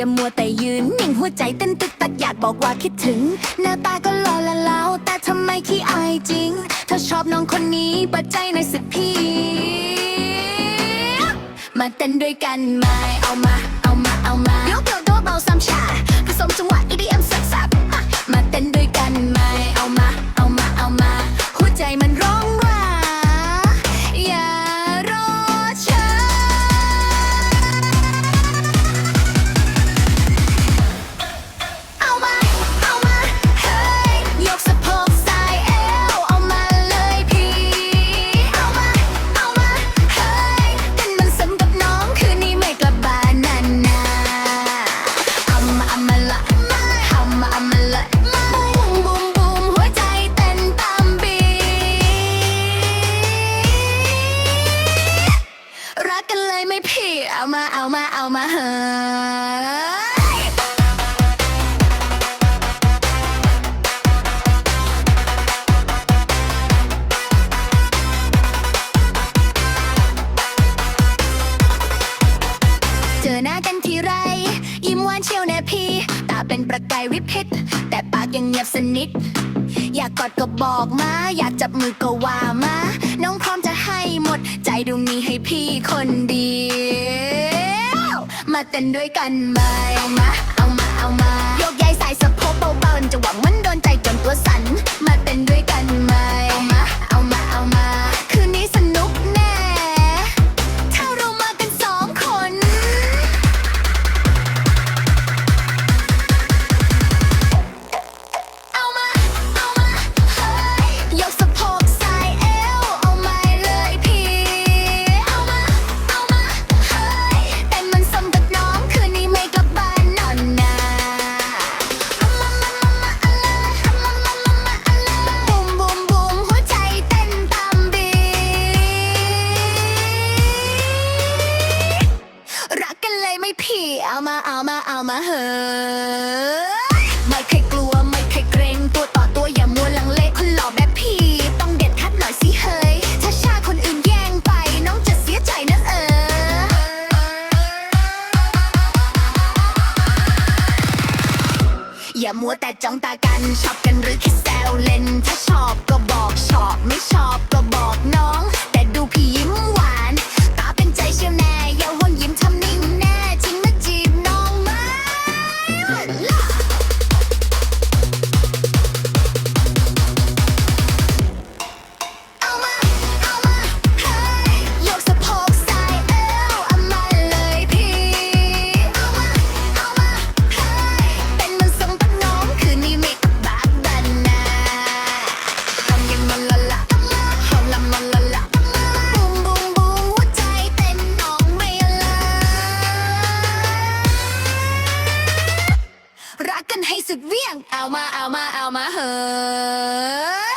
อย่ามัวแต่ยืนนิ่งหัวใจเต้นตึกตักอยากบอกว่าคิดถึง หน้าตาก็หล่อละแล้ว แต่ทำไมขี้อายจริง เธอชอบน้องคนนี้ปัจใจในอยสิพี่ มาเต้นด้วยกันไหมเอามา เอามา เอามายกโยกโดเบาซ้ำชาผสมจังหวะ EDM สับสับ กกันเลยไหม่พี่ เอามาเอามาเอามาเฮ้ยเจอหน้ากันทีไร ยิ้มหวานเชียวแน่พี่ ตาเป็นประกายวิบพิษแต่ปากยังเงียบสนิท อยากกอดก็บอกมา อยากจับมือก็ว่ามา น้องพร้อมจะ ดูมีให้พี่คนเดียว มาเต้นด้วยกันไหมเอามา เอามา เอามาโยกย้าย มาเอไม่เคยกลัวไม่เคยเกรงตัวต่อตัวอย่ามัวลังเลคนหล่อแบบพี่ ต้องเด็ดคัดหน่อยสิเฮ้ย ถ้าชาคนอื่นแย่งไปน้องจะเสียใจนะเออ อย่ามัวแต่จ้องตากันชอบกันหรือแค่แซวเล่น ถ้าชอบก็บอกชอบไม่ชอบก็บอกน้อง สุดเวี่ยงเอามาเอามาเอามาเหอะ